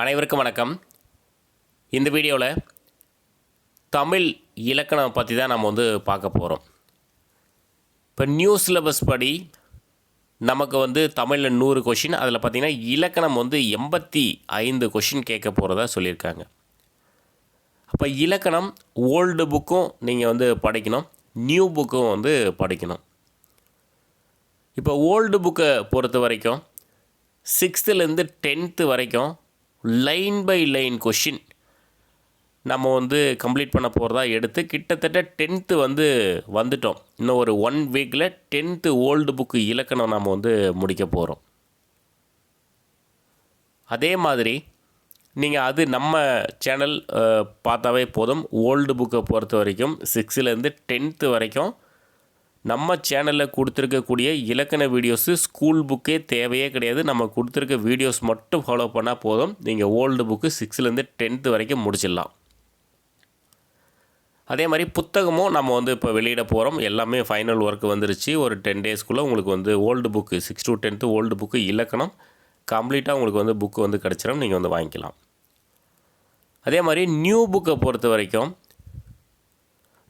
அனைவருக்கும் வணக்கம். இந்த வீடியோவில் தமிழ் இலக்கணம் பற்றி தான் நம்ம வந்து பார்க்க போகிறோம் இப்போ நியூ சிலபஸ் படி நமக்கு வந்து தமிழில் நூறு கொஷின் அதில் பார்த்திங்கன்னா இலக்கணம் வந்து எண்பத்தி ஐந்து கொஷின் கேட்க போகிறதா சொல்லியிருக்காங்க. அப்போ இலக்கணம் ஓல்டு புக்கும் நீங்கள் வந்து படிக்கணும் நியூ புக்கும் வந்து படிக்கணும். இப்போ ஓல்டு புக்கை பொறுத்த வரைக்கும் சிக்ஸ்த்துலேருந்து டென்த்து வரைக்கும் லைன் பை லைன் கொஷின். நம்ம வந்து கம்ப்ளீட் பண்ண போகிறதா எடுத்து கிட்டத்தட்ட டென்த்து வந்து வந்துட்டோம். இன்னும் ஒரு ஒன் வீக்கில் டென்த்து ஓல்டு புக்கு இலக்கணம் நம்ம வந்து முடிக்க போகிறோம் அதே மாதிரி நீங்கள் அது நம்ம சேனல் பார்த்தாவே போதும். ஓல்டு புக்கை பொறுத்த வரைக்கும் சிக்ஸ்த்துலேருந்து டென்த்து வரைக்கும் நம்ம சேனலில் கொடுத்துருக்கக்கூடிய இலக்கண வீடியோஸு ஸ்கூல் புக்கே தேவையே கிடையாது. நம்ம கொடுத்துருக்க வீடியோஸ் மட்டும் ஃபாலோ பண்ணால் போதும். நீங்கள் ஓல்டு புக்கு சிக்ஸ்த்துலேருந்து டென்த்து வரைக்கும் முடிச்சிடலாம். அதே மாதிரி புத்தகமும் நம்ம வந்து இப்போ வெளியிட போகிறோம் எல்லாமே ஃபைனல் ஒர்க் வந்துருச்சு. ஒரு டென் டேஸ்க்குள்ளே உங்களுக்கு வந்து old book six to tenth old book இலக்கணம் கம்ப்ளீட்டாக உங்களுக்கு வந்து புக்கு வந்து கிடச்சிடும் நீங்கள் வந்து வாங்கிக்கலாம். அதே மாதிரி நியூ புக்கை பொறுத்த வரைக்கும்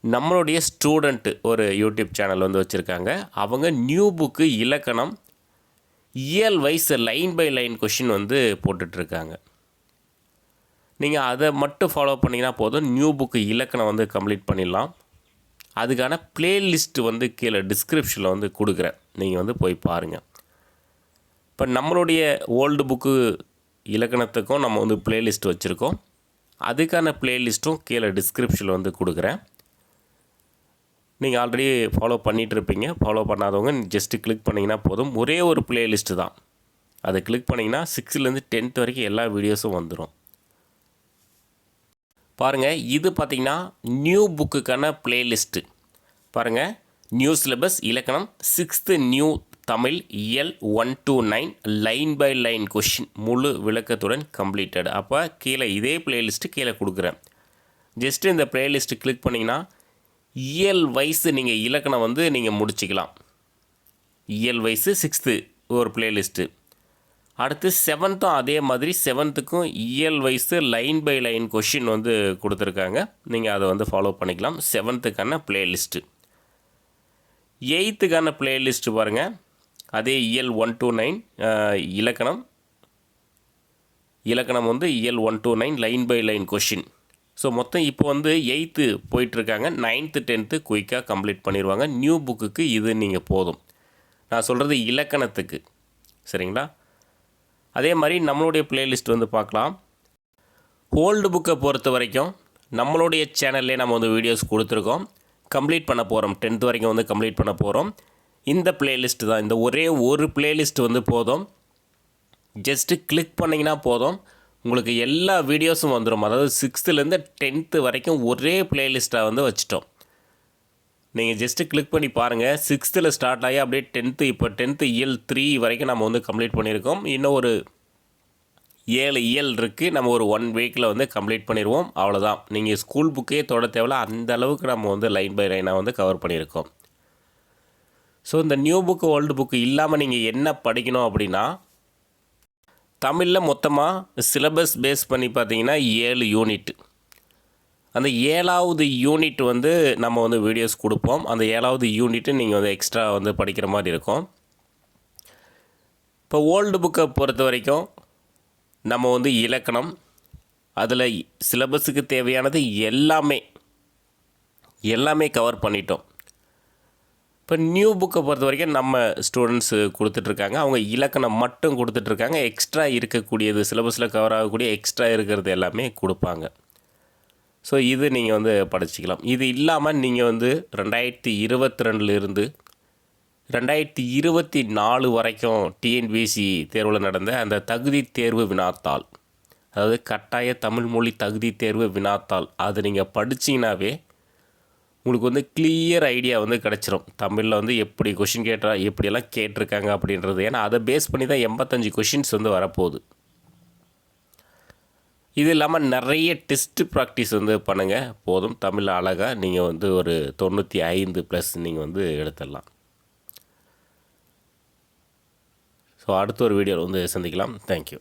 நம்மளுடைய ஸ்டூடெண்ட்டு ஒரு யூடியூப் சேனல் வந்து வச்சுருக்காங்க. அவங்க நியூ புக்கு இலக்கணம் இயல் wise line by line question வந்து போட்டுட்ருக்காங்க. நீங்கள் அதை மட்டும் ஃபாலோ பண்ணிங்கன்னா போதும். நியூ புக்கு இலக்கணம் வந்து கம்ப்ளீட் பண்ணிடலாம். அதுக்கான பிளேலிஸ்ட்டு வந்து கீழே டிஸ்கிரிப்ஷனில் வந்து கொடுக்குறேன். நீங்கள் வந்து போய் பாருங்கள் இப்போ நம்மளுடைய ஓல்டு புக்கு இலக்கணத்துக்கும் நம்ம வந்து பிளேலிஸ்ட் வச்சுருக்கோம். அதுக்கான பிளேலிஸ்ட்டும் கீழே டிஸ்கிரிப்ஷனில் வந்து கொடுக்குறேன். நீங்கள் ஆல்ரெடி ஃபாலோ பண்ணிகிட்டு இருப்பீங்க ஃபாலோ பண்ணாதவங்க ஜஸ்ட்டு கிளிக் பண்ணிங்கன்னா போதும். ஒரே ஒரு பிளேலிஸ்ட்டு தான். அதை கிளிக் பண்ணிங்கன்னா சிக்ஸ்த்துலேருந்து டென்த் வரைக்கும் எல்லா வீடியோஸும் வந்துடும் பாருங்கள் இது பார்த்திங்கன்னா நியூ புக்குக்கான பிளேலிஸ்ட்டு பாருங்கள் நியூ சிலபஸ் இலக்கணம் sixth new Tamil L one two nine line by line question முழு விளக்கத்துடன் கம்ப்ளீட்டட் அப்போ கீழே இதே பிளேலிஸ்ட்டு கீழே கொடுக்குறேன். ஜஸ்ட்டு இந்த பிளேலிஸ்ட்டு கிளிக் பண்ணிங்கன்னா இயல் வயசு நீங்கள் இலக்கணம் வந்து நீங்கள் முடிச்சிக்கலாம். இயல் வயசு சிக்ஸ்த்து ஒரு பிளேலிஸ்ட்டு அடுத்து செவன்த்தும் அதே மாதிரி செவன்த்துக்கும் இயல் வயசு லைன் பை லைன் கொஷின் வந்து கொடுத்துருக்காங்க. நீங்கள் அதை வந்து ஃபாலோ பண்ணிக்கலாம். செவன்த்துக்கான பிளேலிஸ்ட்டு எயித்துக்கான பிளேலிஸ்ட்டு பாருங்கள் அதே இயல் ஒன் டூ நைன் இலக்கணம். இலக்கணம் வந்து இயல் one two nine line by line question so மொத்தம் இப்போ வந்து எயித்து போயிட்டுருக்காங்க. நைன்த்து டென்த்து குயிக்காக கம்ப்ளீட் பண்ணிடுவாங்க நியூ புக்குக்கு இது நீங்கள் போதும். நான் சொல்கிறது இலக்கணத்துக்கு. சரிங்களா? அதே மாதிரி நம்மளுடைய பிளேலிஸ்ட் வந்து பார்க்கலாம். ஓல்டு புக்கை பொறுத்த வரைக்கும் நம்மளுடைய சேனல்லே நம்ம வந்து வீடியோஸ் கொடுத்துருக்கோம். கம்ப்ளீட் பண்ண போகிறோம் டென்த் வரைக்கும் வந்து கம்ப்ளீட் பண்ண போகிறோம் இந்த பிளேலிஸ்ட் தான். இந்த ஒரே ஒரு பிளேலிஸ்ட் வந்து போதும். ஜஸ்ட்டு கிளிக் பண்ணிங்கன்னா போதும். உங்களுக்கு எல்லா வீடியோஸும் வந்துடும் அதாவது சிக்ஸ்த்துலேருந்து டென்த்து வரைக்கும் ஒரே பிளேலிஸ்ட்டாக வந்து வச்சுட்டோம். நீங்கள் ஜஸ்ட்டு கிளிக் பண்ணி பாருங்கள் சிக்ஸ்த்தில் ஸ்டார்ட் ஆகி அப்படியே டென்த்து இப்போ டென்த்து இயல் த்ரீ வரைக்கும் நம்ம வந்து கம்ப்ளீட் பண்ணியிருக்கோம். இன்னும் ஒரு ஏழு இயல் இருக்குது நம்ம ஒரு ஒன் வீக்கில் வந்து கம்ப்ளீட் பண்ணிடுவோம் அவ்வளோதான் நீங்கள் ஸ்கூல் புக்கே தொட தேவையில்ல. அந்த அளவுக்கு நம்ம வந்து லைன் பை லைனாக வந்து கவர் பண்ணியிருக்கோம். ஸோ இந்த நியூ புக்கு ஓல்டு புக்கு இல்லாமல் நீங்கள் என்ன படிக்கணும் அப்படின்னா தமிழில் மொத்தமாக சிலபஸ் பேஸ் பண்ணி பார்த்தீங்கன்னா ஏழு யூனிட் அந்த ஏழாவது யூனிட் வந்து நம்ம வந்து வீடியோஸ் கொடுப்போம். அந்த ஏழாவது யூனிட்டு நீங்கள் வந்து எக்ஸ்ட்ரா வந்து படிக்கிற மாதிரி இருக்கும். இப்போ ஓல்டு புக்கை பொறுத்த வரைக்கும் நம்ம வந்து இலக்கணம் அதில் சிலபஸுக்கு தேவையானது எல்லாமே எல்லாமே கவர் பண்ணிட்டோம். இப்போ நியூ புக்கை பொறுத்த வரைக்கும் நம்ம ஸ்டூடெண்ட்ஸு கொடுத்துட்ருக்காங்க. அவங்க இலக்கணம் மட்டும் கொடுத்துட்ருக்காங்க. எக்ஸ்ட்ரா இருக்கக்கூடியது சிலபஸில் கவர் ஆகக்கூடிய எக்ஸ்ட்ரா இருக்கிறது எல்லாமே கொடுப்பாங்க. ஸோ இது நீங்கள் வந்து படிச்சுக்கலாம். இது இல்லாமல் நீங்கள் வந்து ரெண்டாயிரத்தி இருபத்தி ரெண்டுலேருந்து ரெண்டாயிரத்தி இருபத்தி நாலு வரைக்கும் டிஎன்பிஎஸ்சி தேர்வில் நடந்த அந்த தகுதி தேர்வு வினாத்தாள். அதாவது கட்டாய தமிழ் மொழி தகுதி தேர்வு வினாத்தாள். அது நீங்கள் படிச்சிங்கனாவே உங்களுக்கு வந்து கிளியர் ஐடியா வந்து கிடச்சிரும். தமிழில் வந்து எப்படி கொஷின் கேட்டா எப்படியெல்லாம் கேட்டிருக்காங்க அப்படின்றது. ஏன்னா அதை பேஸ் பண்ணி தான் எண்பத்தஞ்சு கொஷின்ஸ் வந்து வரப்போகுது. இது இல்லாமல் நிறைய டெஸ்ட் ப்ராக்டிஸ் வந்து பண்ணுங்கள் போதும். தமிழ் அழகாக நீங்கள் வந்து ஒரு தொண்ணூற்றி ஐந்து ப்ளஸ் நீங்கள் வந்து எடுத்துடலாம். ஸோ அடுத்த ஒரு வீடியோவில் வந்து சந்திக்கலாம். தேங்க்யூ